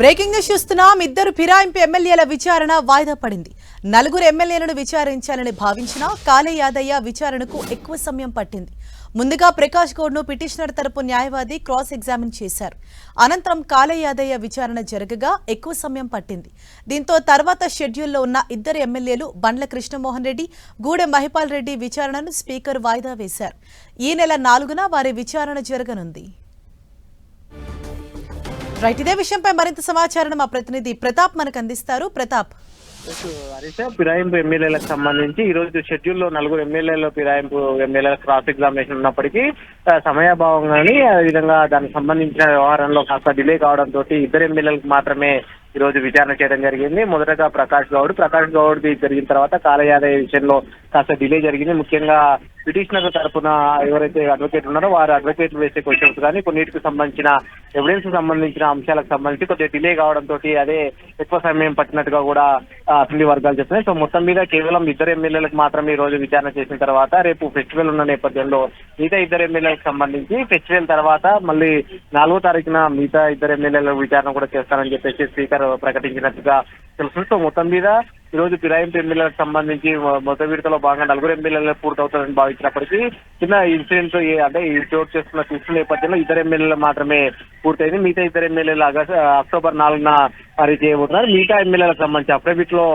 Breaking news చూస్తున్నాం. ఇద్దరు ఫిరాయింపు ఎమ్మెల్యేల విచారణ వాయిదా పడింది. నలుగురు ఎమ్మెల్యేలను విచారించాలని భావించినా కాళే యాదయ్య విచారణకు ఎక్కువ సమయం పట్టింది. ముందుగా ప్రకాష్ గౌడ్ను పిటిషనర్ తరపు న్యాయవాది క్రాస్ ఎగ్జామిన్ చేశారు. అనంతరం కాళే యాదయ్య విచారణ జరగగా ఎక్కువ సమయం పట్టింది. దీంతో తర్వాత షెడ్యూల్లో ఉన్న ఇద్దరు ఎమ్మెల్యేలు బండ్ల కృష్ణమోహన్ రెడ్డి గూడెం మహిపాల్ రెడ్డి విచారణను స్పీకర్ వాయిదా వేశారు. ఈ నెల నాలుగున వారి విచారణ జరగనుంది. రైట్ ఇదే విషయంపై మరింత సమాచారం మా ప్రతినిధి ప్రతాప్ మనకు అందిస్తారు. ప్రతాప్. హరీష ఫిరాయింపు ఎమ్మెల్యేలకు సంబంధించి ఈ రోజు షెడ్యూల్లో నలుగురు ఎమ్మెల్యేల ఫిరాయింపు ఎమ్మెల్యేల క్రాస్ ఎగ్జామినేషన్ ఉన్నప్పటికీ సమయాభావం కానీ విధంగా దానికి సంబంధించిన వ్యవహారంలో కాస్త డిలే కావడంతో ఇద్దరు ఎమ్మెల్యేలకు మాత్రమే ఈ రోజు విచారణ చేయడం జరిగింది. మొదటగా ప్రకాష్ గౌడ్ ప్రకాష్ గౌడ్ జరిగిన తర్వాత కాలయాదయ విషయంలో కాస్త డిలే జరిగింది. ముఖ్యంగా పిటిషనర్ తరపున ఎవరైతే అడ్వకేట్ ఉన్నారో వారు అడ్వకేట్ వేసే క్వశ్చన్స్ కానీ కొన్నిటికి సంబంధించిన ఎవిడెన్స్ సంబంధించిన అంశాలకు సంబంధించి కొద్దిగా డిలే కావడంతో అదే ఎక్కువ సమయం పట్టినట్టుగా కూడా అసెంబ్లీ వర్గాలు చెప్తున్నాయి. సో మొత్తం మీద కేవలం ఇద్దరు ఎమ్మెల్యేలకు మాత్రమే ఈ రోజు విచారణ చేసిన తర్వాత రేపు ఫెస్టివల్ ఉన్న నేపథ్యంలో మిగతా ఇద్దరు ఎమ్మెల్యేలకు సంబంధించి ఫెస్టివల్ తర్వాత మళ్ళీ నాలుగో తారీఖున మిగతా ఇద్దరు ఎమ్మెల్యేల విచారణ కూడా చేస్తారని చెప్పేసి స్పీకర్ ప్రకటించినట్టుగా తెలుస్తుంది. సో మొత్తం మీద ఈ రోజు ఫిరాయింపు ఎమ్మెల్యేలకు సంబంధించి మొదటి విడతలో భాగంగా నలుగురు ఎమ్మెల్యేలు పూర్తవుతారని భావించినప్పటికీ చిన్న ఇన్సిడెంట్ అంటే ఈ చోటు చేస్తున్న చూస్తున్న నేపథ్యంలో ఇద్దరు ఎమ్మెల్యేలు మాత్రమే పూర్తయింది. మిగతా ఇద్దరు ఎమ్మెల్యేలు ఆగస్టు అక్టోబర్ నాలుగున మరి చేయబోతున్నారు. మిగతా ఎమ్మెల్యేలకు సంబంధించి అఫిడవిట్లో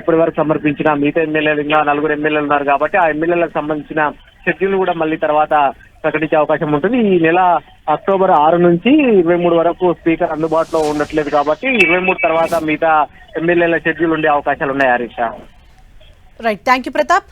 ఇప్పటి వరకు సమర్పించిన మిగతా ఎమ్మెల్యేలు ఇంకా నలుగురు ఎమ్మెల్యేలు ఉన్నారు కాబట్టి ఆ ఎమ్మెల్యేలకు సంబంధించిన షెడ్యూల్ కూడా మళ్ళీ తర్వాత ప్రకటించే అవకాశం ఉంటుంది. ఈ నెల అక్టోబర్ ఆరు నుంచి ఇరవై మూడు వరకు స్పీకర్ అందుబాటులో ఉండట్లేదు కాబట్టి ఇరవై మూడు తర్వాత మిగతా ఎమ్మెల్యేల షెడ్యూల్ ఉండే అవకాశాలు ఉన్నాయి Harish right thank you Pratap